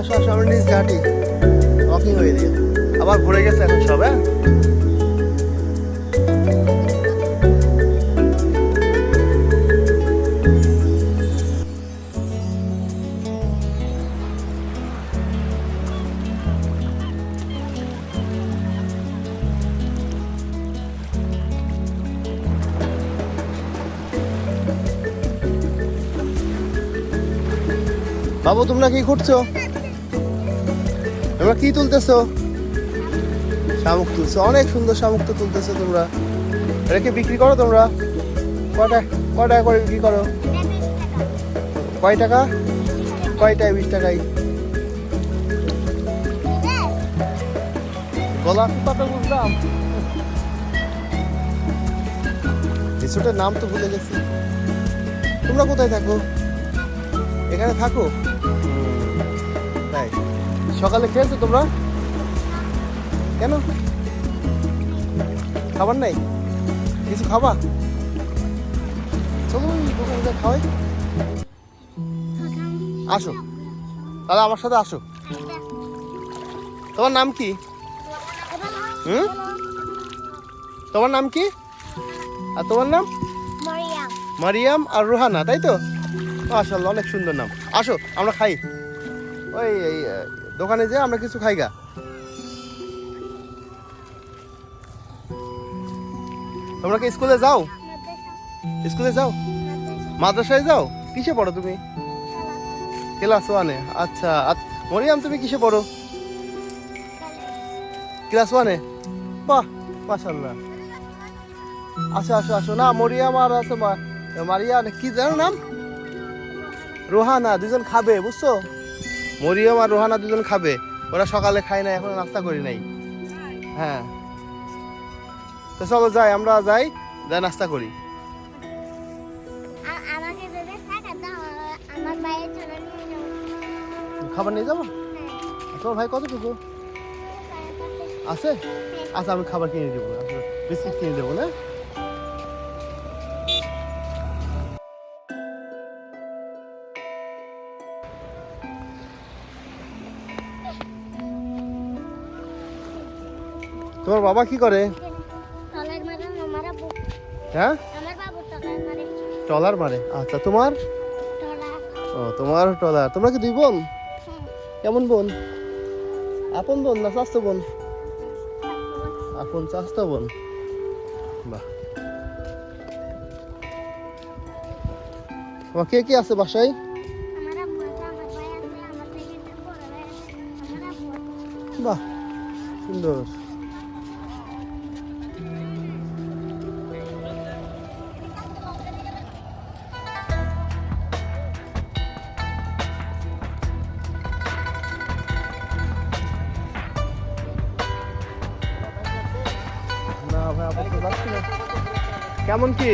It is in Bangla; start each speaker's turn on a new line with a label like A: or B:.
A: আসো আসো, আমরা নিচ ঘাটি। ওয়াকিং হয়ে দিয়ে। আবার ভরে গেছে এখন সব হ্যাঁ? বাবু, তোমরা কি করছ তোমরা কি তুলতেছো? শামুক তুলছো। অনেক সুন্দর শামুক তো তুলতেছো তোমরা। এটা কি বিক্রি করো তোমরা? কটা কয় টাকা করে বিক্রি করো? কয় টাকা? কয়টায় বিশ টাকায় গলা তো বুঝলাম রিসোর্টের নাম তো ভুলে গেছি। তোমরা কোথায় থাকো? এখানে থাকো? তাই। সকালে খেয়েছো তোমরা? কেন? খাবার নাই? কিছু খাবা? চলো খাওয়াই। আসো। তাহলে আমার সাথে আসো। তোমার নাম কি? হুম? তোমার নাম কি? আর তোমার নাম?
B: মরিয়াম।
A: আর রোহানা তাই তো? মাশাল্লাহ অনেক সুন্দর নাম। আসো আমরা খাই। ওই দোকানে যে আমরা কিছু খাই গা। তোমরা কি স্কুলে যাও? স্কুলে যাও? মাদ্রাসায় যাও? কিসে পড়ো তুমি? ক্লাস ওয়ানে। আচ্ছা মরিয়াম, তুমি কিসে পড়ো? ক্লাস ওয়ানে? বাহ মাশাল্লাহ আসো আসো আসো। না, মরিয়াম আর আছে মারিয়া, কি জানো নাম? রোহানা, দুজন খাবে, বুঝছ? মরিয়ম আর রোহানা দুজন খাবে। ওরা সকালে খায় না এখন নাস্তা করি নাই। হ্যাঁ। তো চলো যাই আমরা যাই যাই নাস্তা করি।
B: যাও।
A: খাবার নিয়ে যাব?
B: হ্যাঁ।
A: তোমার ভাই কতটুকু? আছে? আচ্ছা আমি খাবার কিনে দেবো বিস্কিট কিনে দেবো না? তোমার বাবা কি করে? হ্যাঁ?
B: আমার মারে।
A: আচ্ছা তোমার? ও তোমার ট্রলার তোমরা কি দুই বোন? কেমন বোন? আপন বোন না স্বাস্থ্য বোন? আপন স্বাস্থ্য বোন। বাহ। তোমার কে কে আছে বাসায়?
B: আমার আব্বু
A: কেমন কি?